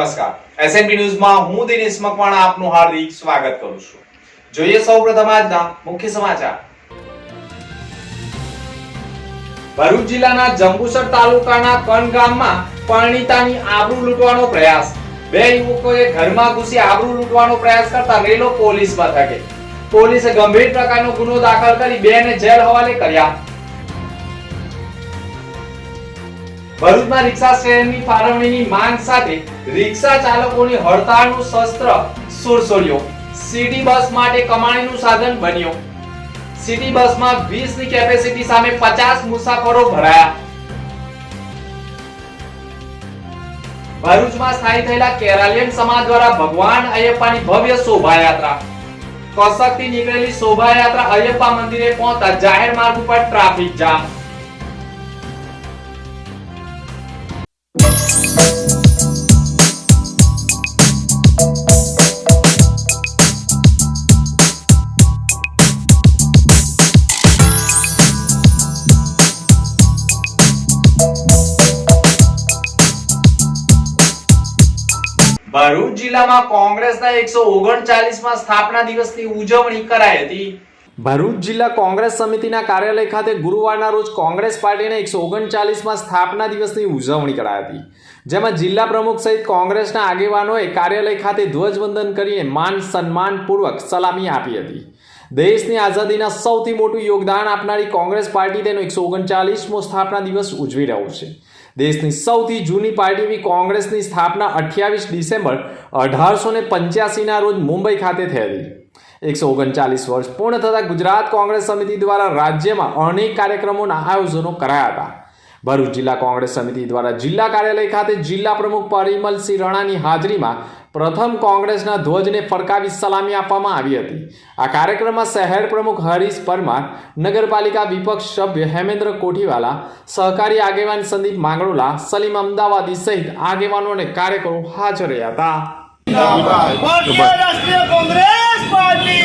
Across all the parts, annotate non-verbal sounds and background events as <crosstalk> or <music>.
નમસ્કાર. એસએનબી ન્યૂઝમાં હું દિનેશ મકવાણા આપનું હાર્દિક સ્વાગત કરું છું. જોઈએ સૌપ્રથમ આજના મુખ્ય સમાચાર. ભરૂચ જિલ્લાના જંબુસર તાલુકાના કણ ગામમાં પરણિતાની આબરૂ લૂંટવાનો પ્રયાસ. બે યુવકોએ ઘરમાં ઘૂસી આબરૂ લૂંટવાનો પ્રયાસ કરતા રેલો પોલીસ મથકે. પોલીસે ગંભીર પ્રકારનો ગુનો દાખલ કરી બેને જેલ હવાલે કર્યા. ભરૂચમાં રિક્ષા શહેરની ફાળવણીની માંગ સાથે રિક્ષા ચાલકોની હડતાળનું શસ્ત્ર સુરસોડ્યો. સિટી બસ માટે કમાણીનું સાધન બન્યો. સિટી બસમાં 20 ની કેપેસિટી સામે 50 મુસાફરો ભરાયા. ભરૂચમાં સ્થાયી થયેલા કેરાલિયન સમાજ દ્વારા ભગવાન અયપ્પાની ભવ્ય શોભાયાત્રા. કસકથી નીકળેલી શોભાયાત્રા અયપ્પા મંદિરે પહોંચતા જાહેર માર્ગ ઉપર ટ્રાફિક જામ. ભરૂચ જિલ્લામાં કોંગ્રેસના એકસો ઓગણચાલીસમાં સ્થાપના દિવસની ઉજવણી કરાઈ હતી. ભરૂચ જિલ્લા કોંગ્રેસ સમિતિના કાર્યાલય ખાતે ગુરુવારના રોજ કોંગ્રેસ પાર્ટીના એકસો ઓગણચાલીસમાં સ્થાપના દિવસની ઉજવણી કરાઈ હતી. જેમાં જિલ્લા પ્રમુખ સહિત કોંગ્રેસના આગેવાનોએ કાર્યાલય ખાતે ધ્વજવંદન કરીને માન સન્માનપૂર્વક સલામી આપી હતી. દેશની આઝાદીના સૌથી મોટું યોગદાન આપનારી કોંગ્રેસ પાર્ટી તેનો એકસો ઓગણચાલીસમો સ્થાપના દિવસ ઉજવી રહ્યું છે. દેશની સૌથી જૂની પાર્ટી એવી કોંગ્રેસની સ્થાપના અઠ્યાવીસ ડિસેમ્બર અઢારસો ને પંચ્યાસીના રોજ મુંબઈ ખાતે હતી એકસો ઓગણચાલીસ વર્ષ પૂર્ણ થતાં ગુજરાત કોંગ્રેસ સમિતિ દ્વારા રાજ્યમાં અનેક કાર્યક્રમોના આયોજનો કરાયા હતા. ભરૂચ જિલ્લા કોંગ્રેસ સમિતિ દ્વારા જિલ્લા કાર્યાલય ખાતે જિલ્લા પ્રમુખ પરિમલસિંહ રણાની હાજરીમાં પ્રથમ કોંગ્રેસના ધ્વજને ફરકાવી સલામી આપવામાં આવી હતી. આ કાર્યક્રમમાં શહેર પ્રમુખ હરીશ પરમાર નગરપાલિકા વિપક્ષ સભ્ય હેમેન્દ્ર કોઠીવાલા સહકારી આગેવાન સંદીપ માંગરોલા સલીમ અમદાવાદી સહિત આગેવાનો અને કાર્યકરો હાજર રહ્યા હતા. ભારતીય રાષ્ટ્રીય કોંગ્રેસ પાર્ટી.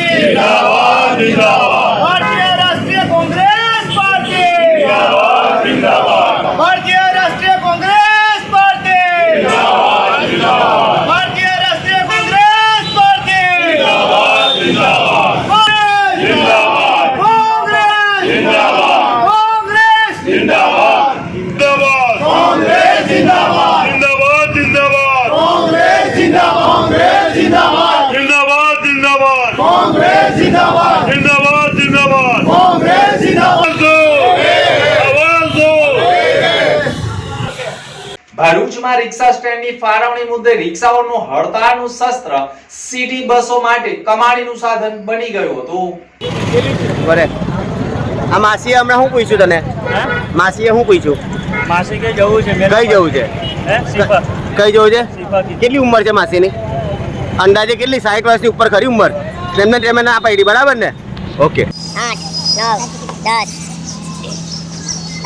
ભરૂચમાં રિક્ષા સ્ટેન્ડની ફાળવણી મુદ્દે રિક્ષાઓનું હડતાળનું શસ્ત્ર સિટી બસો માટે કમાણીનું સાધન બની ગયું હતું. બરે. આ માસીએ હમણાં શું પૂછ્યું તને? માસીએ શું પૂછ્યું? માસી કઈ જવું છે? કઈ જવું છે? કઈ જવું છે? કેટલી ઉંમર છે માસીની? અંદાજે કેટલી? સાઠ વર્ષની ઉપર ખરી ઉંમર? તેમને તેમને ના પાડી બરાબર ને? ઓકે. આઠ નવ દસ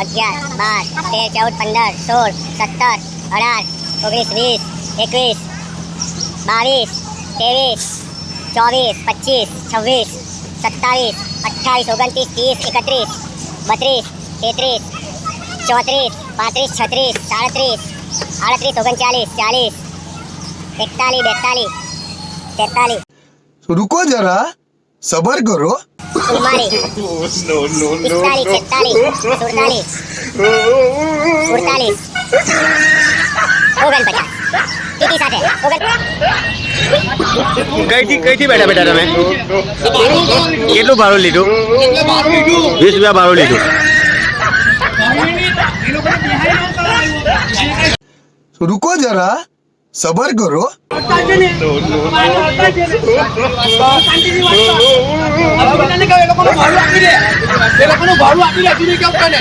અગિયાર બાર તેર ચૌદ પંદર સોળ સત્તર અઢાર ઓગણીસ વીસ એકવીસ બાવીસ ત્રેવીસ ચોવીસ પચીસ છવ્વીસ સત્તાવીસ અઠ્ઠાવીસ ઓગણત્રીસ ત્રીસ એકત્રીસ બત્રીસ તેત્રીસ ચોત્રીસ પાંત્રીસ છત્રીસ સાડત્રીસ આડત્રીસ ઓગણચાલીસ ચાલીસ એકતાલીસ બેતાલીસ તેતાલીસ रुको जरा सबर करो ચુમ્માલીસ <laughs> પિસ્તાલીસ છેતાલીસ સુડતાલીસ <laughs> ઓગણ પચાસ ટીટી સાથે કઈથી કઈથી બેઠા બેઠા તમે કેટલું ભાડું લીધું વીસ રૂપિયા ભાડું લીધું રૂકો જરા સબર કરો ભાડું આપી દે એ લોકોનું ભાડું આપી દે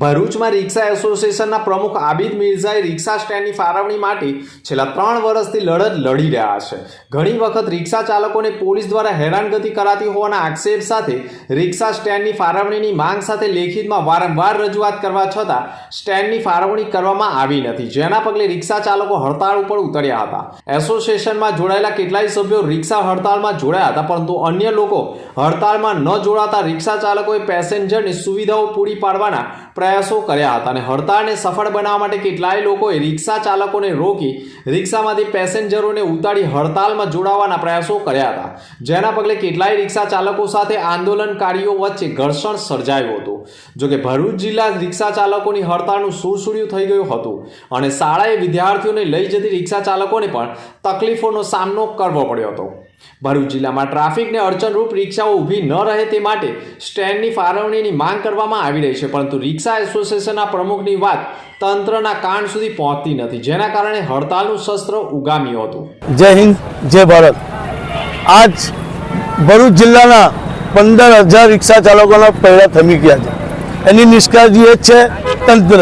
ભરૂચમાં રિક્ષા એસોસિએશનના પ્રમુખ આબિદ મિર્ઝાએ રિક્ષા સ્ટેન્ડની ફાળવણી માટે છેલ્લા ત્રણ વર્ષથી લડત લડી રહ્યા છે. ઘણી વખત રિક્ષા ચાલકોને પોલીસ દ્વારા હેરાનગતિ કરાતી હોવાના આક્ષેપ સાથે રિક્ષા સ્ટેન્ડની ફાળવણીની માંગ સાથે લેખિતમાં વારંવાર રજૂઆત કરવા છતાં સ્ટેન્ડની ફાળવણી કરવામાં આવી નથી. જેના પગલે રિક્ષા ચાલકો હડતાળ ઉપર ઉતર્યા હતા. એસોસિએશનમાં જોડાયેલા કેટલાય સભ્યો રિક્ષા હડતાળમાં જોડાયા હતા, પરંતુ અન્ય લોકો હડતાળમાં ન જોડાતા રિક્ષા ચાલકોએ પેસેન્જરની સુવિધાઓ પૂરી પાડવાના પ્રયાસો કર્યા હતા અને હડતાળને સફળ બનાવવા માટે કેટલાય લોકોએ રિક્ષા ચાલકોને રોકી રિક્ષામાંથી પેસેન્જરોને ઉતારી હડતાલમાં જોડાવાના પ્રયાસો કર્યા હતા. જેના પગલે કેટલાય રિક્ષા ચાલકો સાથે આંદોલનકારીઓ વચ્ચે ઘર્ષણ સર્જાયું હતું. જોકે ભરૂચ જિલ્લા રિક્ષા ચાલકોની હડતાળનું સુરસુડિયું થઈ ગયું હતું અને શાળાએ વિદ્યાર્થીઓને લઈ જતી રિક્ષા ચાલકોને પણ તકલીફોનો સામનો કરવો પડ્યો હતો. ભરૂચ જિલ્લામાં ટ્રાફિકને અડચણરૂપ રિક્ષાઓ ઊભી ન રહે તે માટે સ્ટેન્ડની ફાળવણીની માંગ કરવામાં આવી રહી છે, પરંતુ રિક્ષા એસોસિએશનના પ્રમુખની વાત તંત્રના કાન સુધી પહોંચતી નથી, જેના કારણે હડતાલનું શસ્ત્ર ઉગામ્યું હતું. જય હિન્દ, જય ભારત. આજ ભરૂચ જિલ્લાના પંદર હજાર રિક્ષા ચાલકોના પહેલા થમી ગયા છે. એની નિષ્કાળજી એ છે તંત્ર.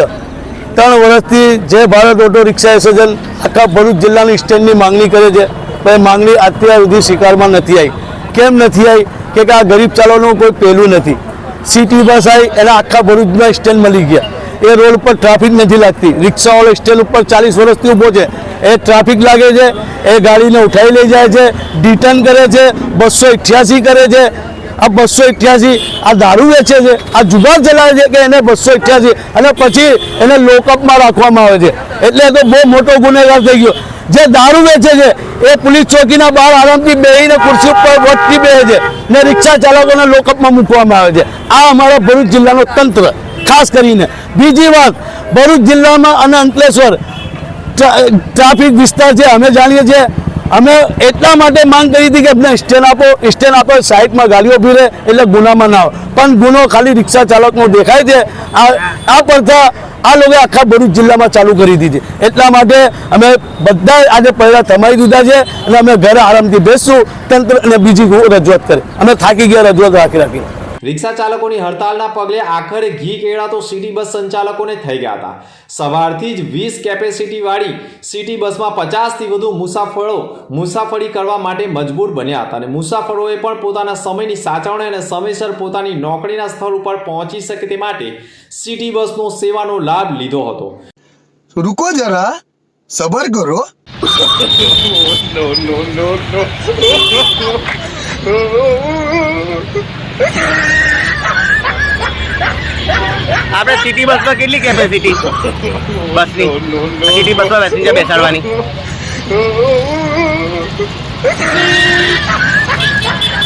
ત્રણ વર્ષથી જય ભારત ઓટો રિક્ષા એસોસિએશન આખા ભરૂચ જિલ્લાની સ્ટેન્ડની માંગણી કરે છે. પણ એ માંગણી અત્યાર સુધી સ્વીકારમાં નથી આવી. કેમ નથી આવી? કે આ ગરીબ ચાલવાનું કોઈ પહેલું નથી. સિટી બસ આવી, એના આખા ભરૂચમાં સ્ટેન્ડ મળી ગયા. એ રોડ પર ટ્રાફિક નથી લાગતી. રિક્ષાવાળો સ્ટેન્ડ ઉપર ચાલીસ વર્ષથી ઊભો છે. એ ટ્રાફિક લાગે છે, એ ગાડીને ઉઠાવી લઈ જાય છે, ડિટર્ન કરે છે, બસો અઠ્યાસી કરે છે આ બસો અઠ્યાસી, આ દારૂ વેચે છે, આ જુગાર ચલાવે છે કે એને બસો અઠ્યાસી? અને પછી એને લોકઅપમાં રાખવામાં આવે છે. એટલે તો બહુ મોટો ગુનેગાર થઈ ગયો. જે દારૂ વેચે છે, એ પોલીસ ચોકીના બહાર આરામથી બેહીને ખુરશી ઉપર વોટથી બેસે છે ને રિક્ષા ચાલકોને લોકઅપમાં મૂકવામાં આવે છે. આ અમારા ભરૂચ જિલ્લાનો તંત્ર. ખાસ કરીને બીજી વાત, ભરૂચ જિલ્લામાં અને અંકલેશ્વર, ટ્રા- ટ્રાફિક વિસ્તાર છે, અમે જાણીએ છીએ અમે એટલા માટે માંગ કરી હતી કે અમને સ્ટેન્ડ આપો સ્ટેન્ડ આપો, સાઈડમાં ગાડીઓ ઊભી રહે એટલે ગુનામાં ના આવે. પણ ગુનો ખાલી રિક્ષા ચાલકનો દેખાય છે. આ આ પ્રથા આ લોકોએ આખા ભરૂચ જિલ્લામાં ચાલુ કરી દીધી. એટલા માટે અમે બધા આજે પહેલા થમાઈ દીધા છે અને અમે ઘરે આરામથી બેસશું. તંત્ર અને બીજી રજૂઆત કરી અમે થાકી ગયા, રજૂઆત રાખી રાખીને. રિક્ષા ચાલકોની હડતાલના પગલે આખરે ઘી કેળા તો સિટી બસ સંચાલકોને થઈ ગયા હતા સવારથી જ વીસ કેપેસિટીવાળી સિટી બસમાં પચાસથી વધુ મુસાફરો મુસાફરી કરવા માટે મજબૂર બન્યા હતા અને મુસાફરોએ પણ પોતાના સમયની સાચવણી અને સમયસર પોતાની નોકરીના સ્થળ ઉપર પહોંચી શકે તે માટે સિટી બસનો સેવાનો લાભ લીધો હતો રૂકો જરા સબર કરો નો નો નો નો આપણે સિટી બસમાં કેટલી કેપેસિટી બસની? સિટી બસમાં પેસેન્જર બેસાડવાની.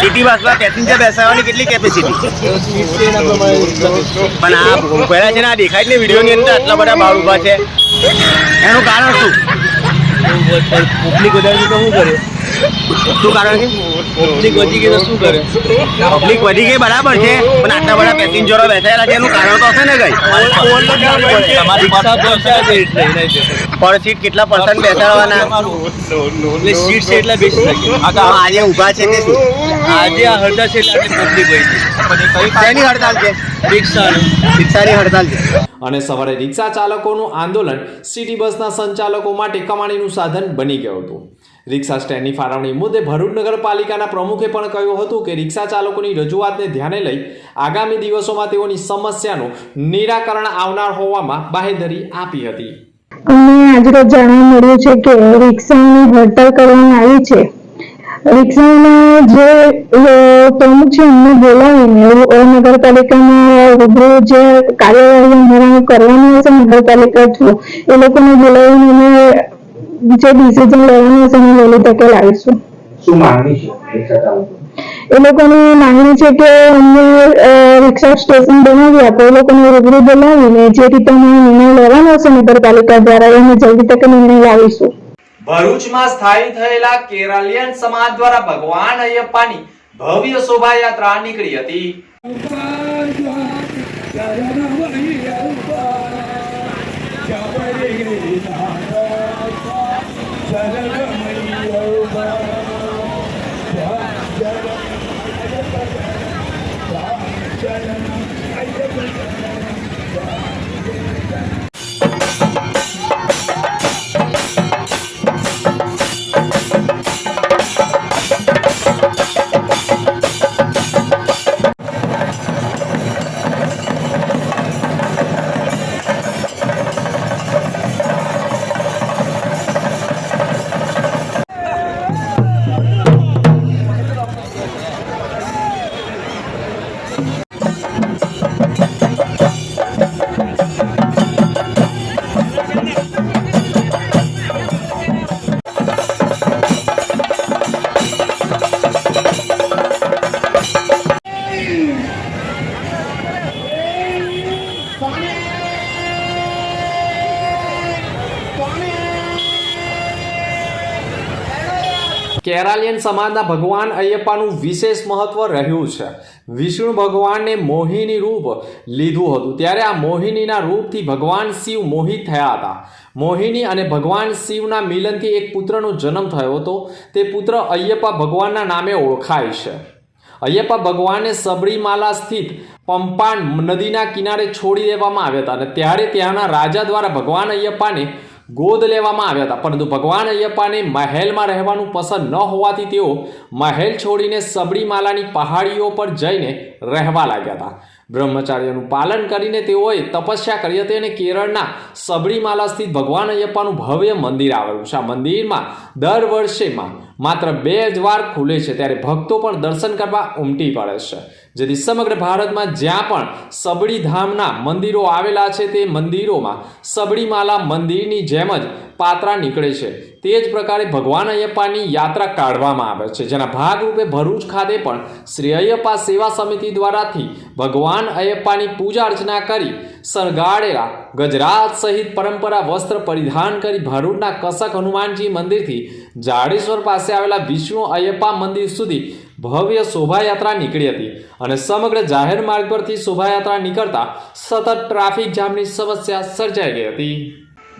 સિટી બસમાં પેસેન્જર બેસાડવાની કેટલી કેપેસિટી પણ આ પહેલા છે ને આ દેખાય ને વિડીયોની અંદર આટલા બધા બાર ઊભા છે. એનું કારણ શું? પબ્લિક વધારે તો શું કરે? શું કારણ છે? પબ્લિક વધી ગઈ તો શું કરે? પબ્લિક વધી ગઈ બરાબર છે પણ આટલા બધા પેસેન્જરો બેસાયેલા છે એનું કારણ તો હશે ને કઈ. પર સીટ કેટલા પર્સન્ટ બેસાડવાના? એટલે સીટ છે એટલે બેસી શકે. આજે ઊભા છે તે શું? આજે આ હડતાલ છે એટલે પબ્લિક હોય છે. શેની હડતાલ છે? રિક્ષાનું. રિક્ષાની હડતાલ છે. અને સવારે રિક્ષા ચાલકોનું આંદોલન સિટી બસના સંચાલકો માટે કમાણીનું સાધન બની ગયું હતું. રિક્ષા સ્ટેન્ડની ફાળવણી મુદ્દે ભરૂચ નગરપાલિકાના પ્રમુખે પણ કહ્યું હતું કે રિક્ષા ચાલકોની રજૂઆતને ધ્યાને લઈ આગામી દિવસોમાં તેઓની સમસ્યાનું નિરાકરણ આવનાર હોવામાં બાહેધરી આપી હતી. અમને આજરોજ જાણવા મળ્યું છે કે રિક્ષાની હડતાલ કરવામાં આવી છે. રિક્ષાના જે પ્રમુખ છે, એમને બોલાવીને નગરપાલિકામાં રૂબરૂ જે કાર્યવાહી અમારા કરવાની હશે નગરપાલિકા થ્રુ, એ લોકોને બોલાવીને જે ડિસિઝન લેવાનું હશે અમે વહેલી તકે લાવીશું. શું માંગણી છે એ લોકોની માંગણી છે કે અમને રિક્ષા સ્ટેશન બનાવી આપો એ લોકોને રૂબરૂ બોલાવીને જે રીતે નિર્ણય લેવાનો છે નગરપાલિકા દ્વારા એને જલ્દી તક નિર્ણય લાવીશું ભરૂચમાં સ્થાયી થયેલા કેરાલિયન સમાજ દ્વારા ભગવાન અયપ્પાની ભવ્ય શોભાયાત્રા નીકળી હતી કેરાલિયન સમાજના ભગવાન અયપ્પાનું વિશેષ મહત્વ રહ્યું છે. વિષ્ણુ ભગવાનને મોહિની રૂપ લીધું હતું. ત્યારે આ મોહિનીના રૂપથી ભગવાન શિવ મોહિત થયા હતા. મોહિની અને ભગવાન શિવના મિલનથી એક પુત્રનો જન્મ થયો હતો. તે પુત્ર અયપ્પા ભગવાનના નામે ઓળખાય છે. અયપ્પા ભગવાનને સબરીમાલા સ્થિત પંપાન નદીના કિનારે છોડી દેવામાં આવ્યા હતા અને ત્યારે ત્યાંના રાજા દ્વારા ભગવાન અયપ્પાને ગોદ લેવામાં આવ્યા હતા. પરંતુ ભગવાન અયપ્પાને મહેલમાં રહેવાનું પસંદ ન હોવાથી તેઓ મહેલ છોડીને સબરીમાલાની પહાડીઓ પર જઈને રહેવા લાગ્યા હતા. બ્રહ્મચાર્યનું પાલન કરીને તેઓએ તપસ્યા કરી હતી અને કેરળના સબરીમાલા સ્થિત ભગવાન અયપ્પાનું ભવ્ય મંદિર આવેલું છે. આ મંદિરમાં દર વર્ષેમાં માત્ર બે જ વાર ખુલે છે. ત્યારે ભક્તો પણ દર્શન કરવા ઉમટી પડે છે. જેથી સમગ્ર ભારતમાં જ્યાં પણ સબડી ધામના મંદિરો આવેલા છે તે મંદિરોમાં સબડીમાલા મંદિરની જેમ જ પાત્રા નીકળે છે. તે જ પ્રકારે ભગવાન અયપ્પાની યાત્રા કાઢવામાં આવે છે. જેના ભાગરૂપે ભરૂચ ખાતે પણ શ્રી અયપ્પા સેવા સમિતિ દ્વારાથી ભગવાન અયપ્પાની પૂજા અર્ચના કરી સરગાડેલા ગજરાત સહિત પરંપરા વસ્ત્ર પરિધાન કરી ભરૂચના કસક હનુમાનજી મંદિરથી જાડેશ્વર પાસે આવેલા વિષ્ણુ અયપ્પા મંદિર સુધી ભવ્ય શોભાયાત્રા નીકળી હતી અને સમગ્ર જાહેર માર્ગ પરથી શોભાયાત્રા નીકળતા સતત ટ્રાફિક જામની સમસ્યા સર્જાઈ ગઈ હતી.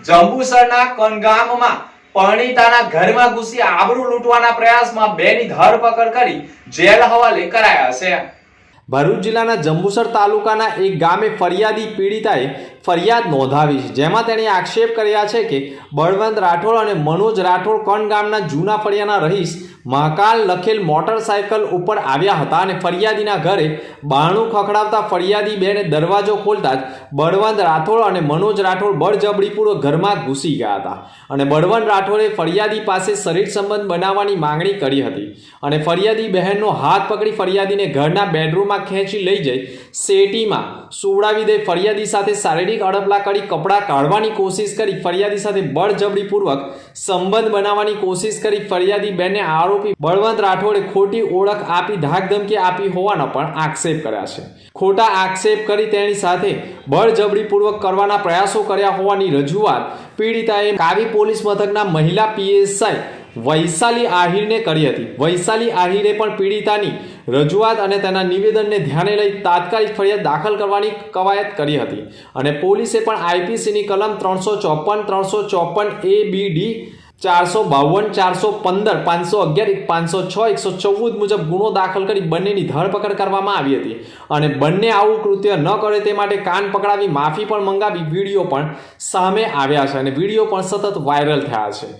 જંબુસરના કનગામમાં પરણીતાના ઘરમાં ઘૂસી આબરૂ લૂંટવાના પ્રયાસમાં બેની ધરપકડ કરી જેલ હવાલે કરાયા છે. ભરૂચ જિલ્લાના જંબુસર તાલુકાના એક ગામે ફરિયાદી પીડિતાએ ફરિયાદ નોંધાવી છે. જેમાં તેણે આક્ષેપ કર્યા છે કે બળવંત રાઠોડ અને મનોજ રાઠોડ કણ ગામના જૂના ફળિયાના રહીશ મહાકાલ લખેલ મોટરસાયકલ ઉપર આવ્યા હતા અને ફરિયાદીના ઘરે બાણું ખખડાવતા ફરિયાદી બેને દરવાજો ખોલતા જ બળવંત રાઠોડ અને મનોજ રાઠોડ બળજબડીપૂર્વક ઘરમાં ઘૂસી ગયા હતા. અને બળવંત રાઠોડે ફરિયાદી પાસે શરીર સંબંધ બનાવવાની માંગણી કરી હતી. અને ફરિયાદી બહેનનો હાથ પકડી ફરિયાદીને ઘરના બેડરૂમમાં ખેંચી લઈ જઈ સેટીમાં સુવડાવી દઈ ફરિયાદી સાથે શારીરિક અડપલા કરી કપડાં કાઢવાની કોશિશ કરી, ફરિયાદી સાથે બળજબરીપૂર્વક સંબંધ બનાવવાની કોશિશ કરી. ફરિયાદી બેને આરોપી બળવંત રાઠોડે ખોટી ઓળખ આપી, ધાકધમકી આપી હોવાના પણ આક્ષેપ કર્યા છે. ખોટા આક્ષેપ કરી તેની સાથે બળજબરીપૂર્વક કરવાના પ્રયાસો કર્યા હોવાની રજૂઆત પીડિતાએ કાવી પોલીસ મથકના મહિલા પીએસઆઈ વૈશાલી આહિરને કરી હતી. વૈશાલી આહિરે પણ પીડિતાની રજૂઆત અને તેના નિવેદનને ધ્યાને લઈ તાત્કાલિક ફરિયાદ દાખલ કરવાની કવાયત કરી હતી. અને પોલીસે પણ આઈપીસીની કલમ ત્રણસો ચોપન ત્રણસો ચોપન એ બી ડી ચારસો બાવન, ચારસો પંદર, પાંચસો અગિયાર પાંચસો છ, એકસો ચૌદ મુજબ ગુનો દાખલ કરી બંનેની ધરપકડ કરવામાં આવી હતી. અને બંને આવું કૃત્ય ન કરે તે માટે કાન પકડાવી માફી પણ મંગાવી વીડિયો પણ સામે આવ્યા છે અને વીડિયો પણ સતત વાયરલ થયા છે.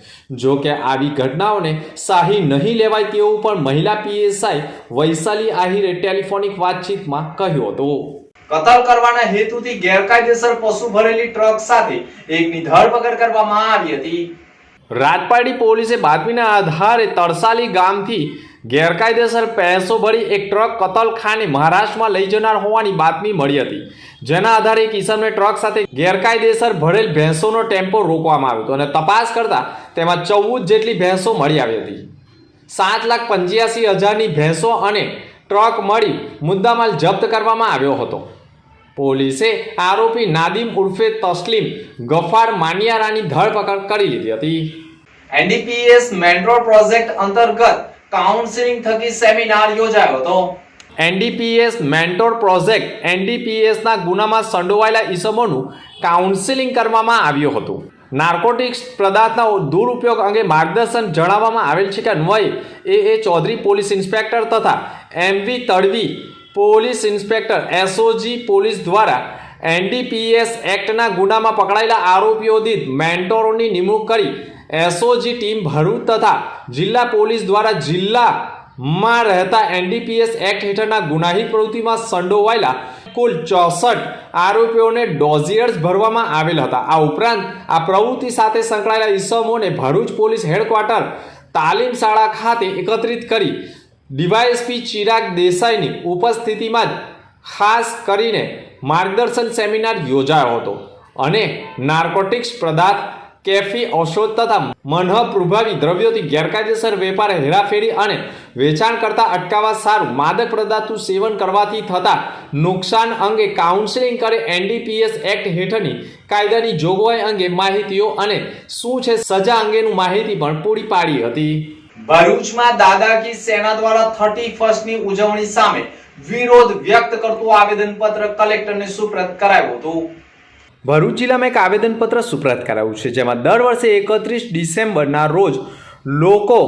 જો કે આવી ઘટનાઓને સાહી નહીં લેવાય તેવું પણ મહિલા પીએસઆઈ વૈશાલી આહિરે ટેલિફોનિક વાતચીતમાં કહ્યું હતું. કતલ કરવાના હેતુથી ગેરકાયદેસર પશુ ભરેલી ટ્રક સાથે એકની ધરપકડ કરવામાં આવી હતી. રાજપારડી પોલીસે બાતમીના આધારે તરસાલી ગામથી ગેરકાયદેસર ભેંસો ભરી એક ટ્રક કતલખાને મહારાષ્ટ્રમાં લઈ જનાર હોવાની બાતમી મળી હતી. જેના આધારે એક ઈસમને ટ્રક સાથે ગેરકાયદેસર ભરેલ ભેંસોનો ટેમ્પો રોકવામાં આવ્યો હતો અને તપાસ કરતા તેમાં ચૌદ જેટલી ભેંસો મળી આવી હતી. સાત લાખ પંચ્યાસી હજારની ભેંસો અને ટ્રક મળી મુદ્દામાલ જપ્ત કરવામાં આવ્યો હતો. પોલીસે આરોપી નાદિમ ઉર્ફે તસ્લીમ ગફાર માનિયારાની ધરપકડ કરી લીધી હતી. એનડીપીએસ મેટ્રો પ્રોજેક્ટ અંતર્ગત કાઉન્સિલિંગ થકી સેમિનાર યોજાયો હતો. એનડીપીએસ મેન્ટોર પ્રોજેક્ટ એનડીપીએસના ગુનામાં સંડોવાયેલા ઈસમોનું કાઉન્સિલિંગ કરવામાં આવ્યું હતું. નાર્કોટિક્સ પદાર્થના દુરુપયોગ અંગે માર્ગદર્શન જણાવવામાં આવેલ છે કે અન્વયે A. A. Chaudhary police inspector તથા MV Tadvi police inspector, SOG police દ્વારા એનડીપીએસ એક્ટના ગુનામાં પકડાયેલા આરોપીઓ દીઠ મેન્ટોરોની નિમણૂક કરી એસઓજી ટીમ ભરૂચ તથા જિલ્લા પોલીસ દ્વારા જિલ્લામાં રહેતા એનડીપીએસ એક્ટ હેઠળના ગુનાહિત પ્રવૃત્તિમાં સંડોવાયેલા કુલ ચોસઠ આરોપીઓને ડોઝિયર્સ ભરવામાં આવેલ હતા. આ ઉપરાંત આ પ્રવૃત્તિ સાથે સંકળાયેલા ઈસમોને ભરૂચ પોલીસ હેડક્વાર્ટર તાલીમ શાળા ખાતે એકત્રિત કરી ડીવાયએસપી ચિરાગ દેસાઈની ઉપસ્થિતિમાં જ ખાસ કરીને માર્ગદર્શન સેમિનાર યોજાયો હતો અને નાર્કોટિક્સ પદાર્થ, કેફી, ઔષધ તથા મનઃપ્રભાવી દ્રવ્યોથી ગેરકાયદેસર વેપાર હેરાફેરી અને વેચાણ કરતા અટકાવવા સારું માદક પદાર્થનું સેવન કરવાથી થતા નુકસાન અંગે કાઉન્સેલિંગ કરે એનડીપીએસ એક્ટ હેઠળની કાયદાની જોગવાઈ અંગે માહિતીઓ અને શું છે સજા અંગેનું માહિતી પણ પૂરી પાડી હતી. ભરૂચમાં દાદાજી સેના દ્વારા થર્ટી ફર્સ્ટની ઉજવણી સામે વિરોધ વ્યક્ત કરતું આવેદનપત્ર કલેક્ટરને સુપ્રત કરાયું હતું. ભરૂચ જિલ્લામાં એક આવેદનપત્ર સુપ્રત કરાયું છે, જેમાં દર વર્ષે એકત્રીસ ડિસેમ્બરના રોજ લોકો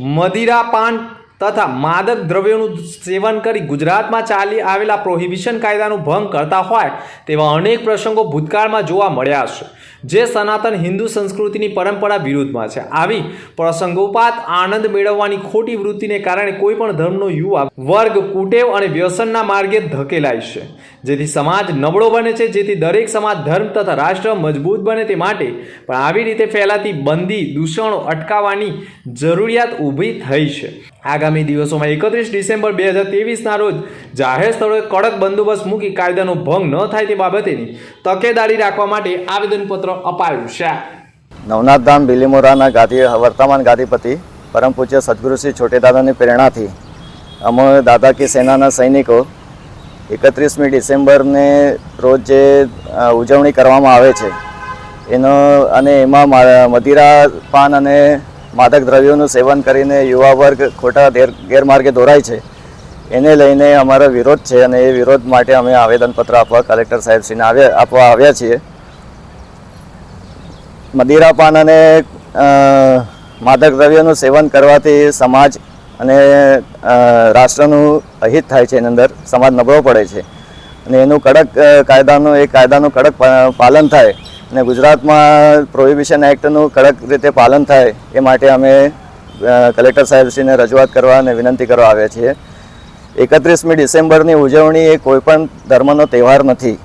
મદિરા પાન તથા માદક દ્રવ્યોનું સેવન કરી ગુજરાતમાં ચાલી આવેલા પ્રોહિબિશન કાયદાનું ભંગ કરતા હોય તેવા અનેક પ્રસંગો ભૂતકાળમાં જોવા મળ્યા છે, જે સનાતન હિન્દુ સંસ્કૃતિની પરંપરા વિરુદ્ધમાં છે. આવી પ્રસંગોપાત આનંદ મેળવવાની ખોટી વૃત્તિને કારણે કોઈ પણ ધર્મનો યુવા વર્ગ કુટેવ અને વ્યસનના માર્ગે ધકેલાય છે. જેથી સમાજ નબળો બને છે, જેથી દરેક સમાજ ધર્મ તથા રાષ્ટ્ર મજબૂત બને તે માટે પણ આવી રીતે ફેલાતી બંદી દૂષણો અટકાવવાની જરૂરિયાત ઊભી થઈ છે. આગામી દિવસોમાં એકત્રીસ ડિસેમ્બર બે હજાર તેવીસના રોજ જાહેર સ્થળોએ કડક બંદોબસ્ત મૂકી કાયદાનો ભંગ ન થાય તે બાબતેની તકેદારી રાખવા માટે આવેદનપત્ર અપાયું છે. નવનાથ ધામ બિલીમોરાના ગાદી, વર્તમાન ગાદીપતિ, પરમ પૂજ્ય સદગુરુ શ્રી છોટેદાદાની પ્રેરણાથી અમે દાદા કી સેનાના સૈનિકો એકત્રીસમી ડિસેમ્બરને રોજ જે ઉજવણી કરવામાં આવે છે. એનો અને એમાં મદિરા પાન અને માદક દ્રવ્યોનું સેવન કરીને યુવા વર્ગ ખોટા ગેરમાર્ગે દોરાય છે. એને લઈને અમારો વિરોધ છે અને એ વિરોધ માટે અમે આવેદનપત્ર આપવા કલેક્ટર સાહેબશ્રીને આવ્યા આપવા આવ્યા છીએ. મદિરાપાન અને માદક દ્રવ્યોનું સેવન કરવાથી સમાજ અને રાષ્ટ્રનું અહિત થાય છે એની અંદર. સમાજ નબળો પડે છે. અને એનું કડક કાયદાનું એ કાયદાનું કડક પાલન થાય. અને ગુજરાતમાં પ્રોહિબિશન એક્ટનું કડક રીતે પાલન થાય એ માટે અમે કલેક્ટર સાહેબશ્રીને રજૂઆત કરવા અને વિનંતી કરવા આવ્યા છીએ. એકત્રીસમી ડિસેમ્બરની ઉજવણી એ કોઈપણ ધર્મનો તહેવાર નથી.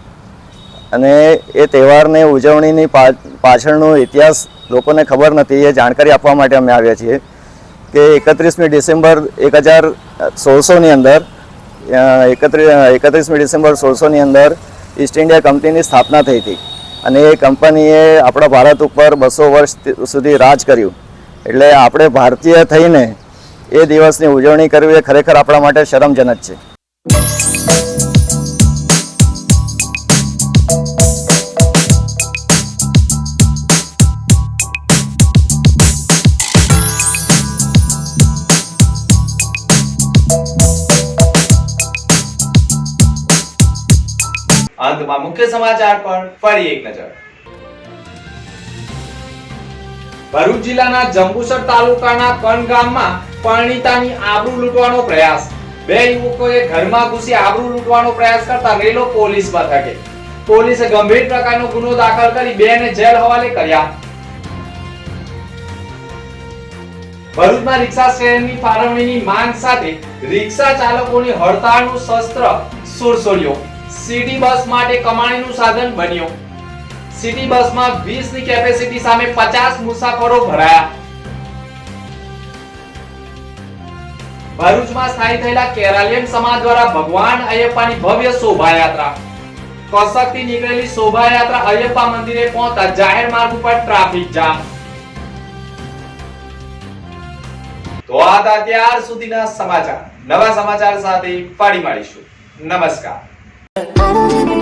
અને એ તહેવારને ઉજવણીની પાછળનો ઇતિહાસ લોકોને ખબર નથી એ જાણકારી આપવા માટે અમે આવ્યા છીએ કે એકત્રીસમી ડિસેમ્બર એક હજાર સોળસોની અંદર એકત્રીસમી ડિસેમ્બર સોળસોની અંદર ઈસ્ટ ઇન્ડિયા કંપનીની સ્થાપના થઈ હતી. અને એ કંપનીએ આપણા ભારત ઉપર બસો વર્ષ સુધી રાજ કર્યું. એટલે આપણે ભારતીય થઈને એ દિવસની ઉજવણી કરવી એ ખરેખર આપણા માટે શરમજનક છે. અંતમાં મુખ્ય સમાચાર પર ફરી એક નજર. ભરૂચ જિલ્લાના જંબુસર તાલુકાના કણ ગામમાં પરણિતાની આબરૂ લૂંટવાનો પ્રયાસ. બે યુવકોએ ઘરમાં ઘૂસી આબરૂ લૂંટવાનો પ્રયાસ કરતા રેલો પોલીસ મથકે. પોલીસે ગંભીર પ્રકારનો ગુનો દાખલ કરી બેને જેલ હવાલે કર્યા. ભરૂચમાં રિક્ષા શહેરની ફાળવણીની માંગ સાથે રિક્ષા ચાલકોની હડતાળનું શસ્ત્ર સુરસોડ્યો. સિટી બસ માટે કમાણીનું સાધન બન્યો. સિટી બસમાં 20 ની કેપેસિટી સામે 50 મુસાફરો ભરાયા. ભરૂચમાં સ્થાયી થયેલા કેરાલિયન સમાજ દ્વારા ભગવાન અયપ્પાની ભવ્ય શોભાયાત્રા. કસકથી નીકળેલી શોભાયાત્રા અયપ્પા મંદિરે પહોંચતા જાહેર માર્ગ ઉપર ટ્રાફિક જામ. તો આ ત્યાર સુધીના સમાચાર. નવા સમાચાર સાથે ફરી મળીશું નમસ્કાર. I don't